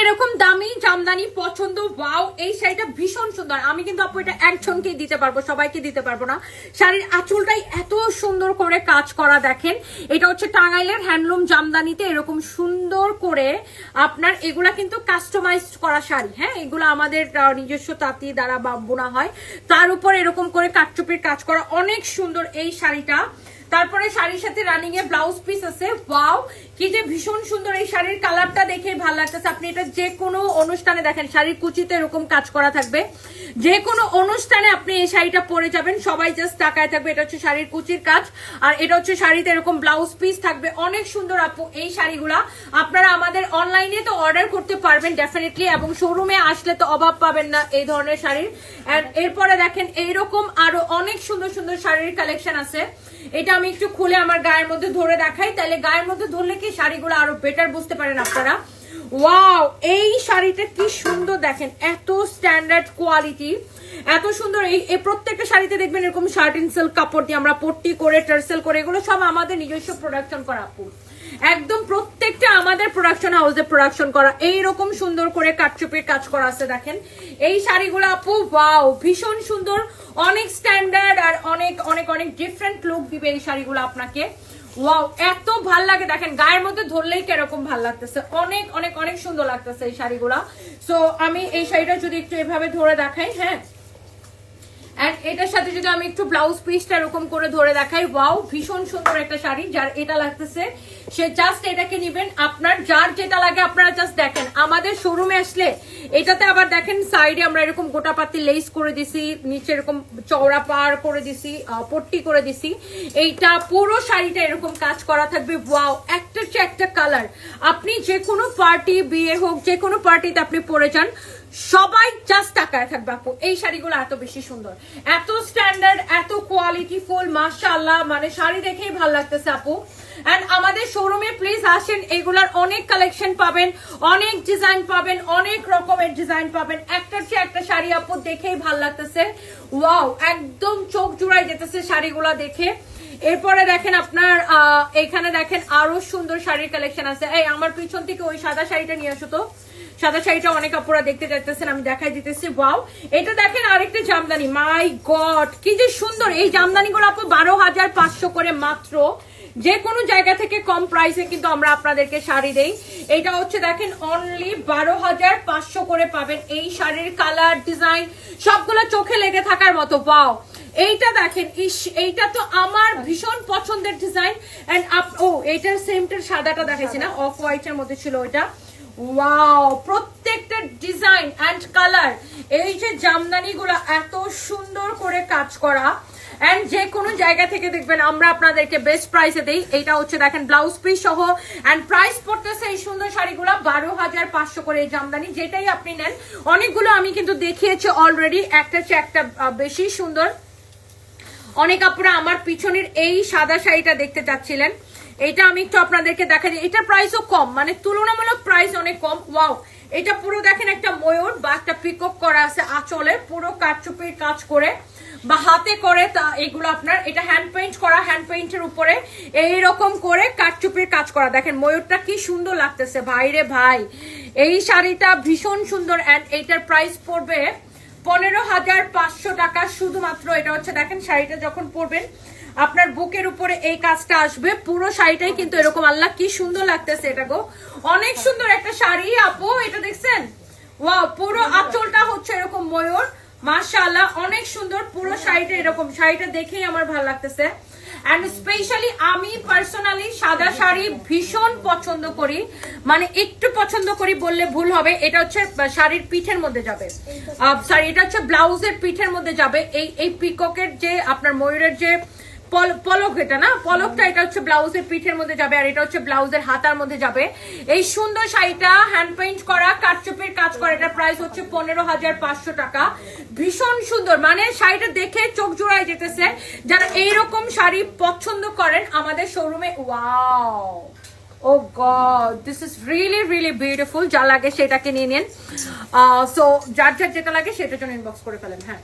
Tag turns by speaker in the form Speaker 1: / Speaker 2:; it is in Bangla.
Speaker 1: এরকম দামি জামদানি পছন্দ ওয়াও এই শাড়িটা ভীষণ সুন্দর। আমি কিন্তু আপু এটা একজনকেই দিতে পারব, সবাইকে দিতে পারব না। শাড়ির আঁচলটাই এত সুন্দর করে কাজ করা, দেখেন। এটা হচ্ছে টাঙ্গাইলের হ্যান্ডলুম জামদানিতে এরকম সুন্দর করে আপনার এগুলা কিন্তু কাস্টমাইজ করা শাড়ি হ্যাঁ? এগুলো আমাদের নিজস্ব তাঁতি দ্বারা বা বোনা হয়। তার উপর এরকম করে কাটচুপির কাজ করা, অনেক সুন্দর এই শাড়িটা। তারপরে শাড়ির সাথে রানিং এ ব্লাউজ পিস আছে ওয়াও কি যে ভীষণ সুন্দর এই শাড়ির কালারটা দেখে ভালো লাগতেছে। আপনি এটা যে কোনো অনুষ্ঠানে দেখেন, শাড়ির কুচিতে এরকম কাজ করা থাকবে। যে কোনো অনুষ্ঠানে আপনি এই শাড়িটা পরে যাবেন, সবাই জাস্ট তাকায় থাকবে, এটা হচ্ছে শাড়ির কুচির কাজ। আর এটা হচ্ছে শাড়িতে এরকম ব্লাউজ পিস থাকবে। অনেক সুন্দর আপু, এই শাড়িগুলা আপনারা আমাদের অনলাইনে তো অর্ডার করতে পারবেন ডেফিনেটলি এবং শোরুমে আসলে তো অভাব পাবেন না এই ধরনের শাড়ির। এরপরে দেখেন, এইরকম আরও অনেক সুন্দর সুন্দর শাড়ির কালেকশন আছে। এটা আমি একটু খুলে আমার গায়ের মধ্যে ধরে দেখাই। তাহলে গায়ের মধ্যে ধরলে কি শাড়িগুলো আরও বেটার বুঝতে পারেন আপনারা। ওয়াও এই শাড়িটা কি সুন্দর দেখেন, এত স্ট্যান্ডার্ড কোয়ালিটি এত সুন্দর। এই এই প্রত্যেকটা শাড়িতে দেখবেন এরকম শার্টিন সিল্ক কাপড় দিয়ে আমরা পট্টি করে টার্সেল করে, এগুলো সব আমাদের নিজস্ব প্রোডাকশন করা আপু। একদম প্রত্যেকটা আমাদের প্রোডাকশন হাউসে প্রোডাকশন করা, এইরকম সুন্দর করে কাটচুপির কাজ করা আছে দেখেন। এই শাড়িগুলো আপু ওয়াও ভীষণ সুন্দর, অনেক স্ট্যান্ডার্ড আর অনেক অনেক অনেক ডিফারেন্ট লুক দিবে এই শাড়িগুলো আপনাকে। ওয়াও এত ভালো লাগে। দেখেন, গায়ের মধ্যে ধরলেই কীরকম ভালো লাগতেছে। অনেক অনেক অনেক সুন্দর লাগতেছে এই শাড়িগুলা। সো আমি এই শাড়িটা যদি একটু এভাবে ধরে দেখাই হ্যাঁ? এন্ড এটার সাথে যদি আমি একটু ব্লাউজ পিসটা এরকম করে ধরে দেখাই ওয়াও ভীষণ সুন্দর একটা শাড়ি, যার এটা লাগতেছে। সে জাস্ট এটাকে নিবেন। আপনার যার যেটা লাগে আপনারা জাস্ট দেখেন। আমাদের শোরুমে আসলে এটাতে আবার দেখেন সাইডে আমরা এরকম গোটা পাতি লেস করে দিছি, নিচে এরকম চওড়া পার করে দিছি পট্টি করে দিছি। এইটা পুরো শাড়িটা এরকম কাজ করা থাকবে। ওয়াও একটার চেয়ে একটা কালার আপনি যে কোনো পার্টি বিয়ে হোক যে কোনো পার্টিতে আপনি পরে যান সবাই জাস্ট তাকায় থাকবে আপু। এই শাড়িগুলো এত বেশি সুন্দর। এত স্ট্যান্ডার্ড এত কোয়ালিটি ফুল মাশাআল্লাহ মানে শাড়ি দেখেই ভালো লাগতেছে আপু। এন্ড আমাদের শোরুমে প্লিজ আসেন, এগুলার অনেক কালেকশন পাবেন, অনেক ডিজাইন পাবেন, অনেক রকমের ডিজাইন পাবেন। একটার চেয়ে একটা শাড়ি আপু দেখেই ভালো লাগতেছে। ওয়াও একদম চোখ জুড়াই যেতেছে শাড়িগুলা দেখে। এরপরে দেখেন আপনার এখানে দেখেন আরও সুন্দর শাড়ির কালেকশন আছে। এই, আমার পিছন থেকে ওই সাদা শাড়িটা নিয়ে আসো তো। সাদা শাড়িটা অনেক আপুরা দেখতে চাইতেছেন, আমি দেখাই দিতেছি। ওয়াও! এটা দেখেন আরেকটা জামদানি। মাই গড! কি যে সুন্দর! এই জামদানি গুলো আপু বারো হাজার পাঁচশো করে মাত্র। যে কোনো জায়গা থেকে কম প্রাইসে কিন্তু আমরা আপনাদেরকে শাড়ি দেই। এটা হচ্ছে দেখেন অনলি বারো হাজার পাঁচশো করে পাবেন। এই শাড়ির কালার ডিজাইন সবগুলো চোখে লেগে থাকার মতো। পাও এইটা দেখেন ইস এইটা তো আমার ভীষণ পছন্দের ডিজাইন এন্ড ও এইটার সেমটার সাদাটা দেখাইছি না অফ হোয়াইটের মধ্যে ছিল ওইটা। ওয়াও প্রত্যেকটা ডিজাইন অ্যান্ড কালার এই যে জামদানি এত সুন্দর করে কাজ করা। এন্ড যে কোনো জায়গা থেকে দেখবেন আমরা আপনাদেরকে বেস্ট প্রাইসে দিই। এইটা হচ্ছে দেখেন ব্লাউজ পিস সহ। এন্ড প্রাইস পড়তেছে এই সুন্দর শাড়িগুলো বারো হাজার পাঁচশো করে এই জামদানি। যেটাই আপনি নেন অনেকগুলো আমি কিন্তু দেখিয়েছি অলরেডি একটা চেয়ে একটা বেশি সুন্দর। অনেক আপুরা আমার পিছনের এই সাদা শাড়িটা দেখতে চাচ্ছিলেন। এটা আমি একটু আপনাদেরকে দেখা যায় এটার প্রাইসও কম মানে তুলনামূলক প্রাইস অনেক কম। ওয়াও এটা পুরো দেখেন একটা ময়ূর বা একটা পিকক করা আছে আঁচলে, পুরো কাঠচুপির কাজ করে বা হাতে করে তা, এগুলো আপনার, এটা হ্যান্ড পেইন্ট করা হ্যান্ড পেইন্টের উপরে এইরকম করে কাঠচুপির কাজ করা। দেখেন ময়ূরটা কি সুন্দর লাগতেছে। ভাই রে ভাই, এই শাড়িটা ভীষণ সুন্দর অ্যান্ড এইটার প্রাইস পড়বে পনেরো হাজার পাঁচশো টাকা শুধুমাত্র, এটা হচ্ছে দেখেন, শাড়িটা যখন পরবেন, আপনার বুকের উপরে এই কাজটা আসবে। পুরো শাড়িটাই কিন্তু এরকম, আল্লাহ কি সুন্দর লাগতেছে এটা গো। অনেক সুন্দর একটা শাড়ি, আপু, এটা দেখছেন? ওয়া পুরো আঁচলটা হচ্ছে এরকম ময়ূর। মাশাআল্লাহ, অনেক সুন্দর, পুরো শাড়িটা এরকম। শাড়িটা দেখেই আমার ভালো লাগতেছে। অ্যান্ড স্পেশালি আমি পার্সোনালি সাদা শাড়ি ভীষণ পছন্দ করি। মানে একটু পছন্দ করি বললে ভুল হবে। এটা হচ্ছে শাড়ির পিঠের মধ্যে যাবে। সরি এটা হচ্ছে ব্লাউজের পিঠের মধ্যে যাবে। এই এই পিককের যে, আপনার ময়ূরের যে পলক এটা না? পলকটা এটা হচ্ছে ব্লাউজের পিঠের মধ্যে যাবে আর এটা হচ্ছে ব্লাউজের হাতার মধ্যে যাবে। এই সুন্দর শাড়িটা হ্যান্ড পেইন্ট করা, কাটচুপির কাজ করা, এটার প্রাইস হচ্ছে পনেরো হাজার পাঁচশো টাকা। ভীষণ সুন্দর। মানে শাড়িটা দেখে চোখ জোড়ায় যেতেছে। যারা এইরকম শাড়ি পছন্দ করেন আমাদের শোরুমে wow oh God this is really really beautiful যা লাগে সেটাকে নিয়ে নিন। সো যার যার যেটা লাগে সেটার জন্য ইনবক্স করে ফেলেন হ্যাঁ।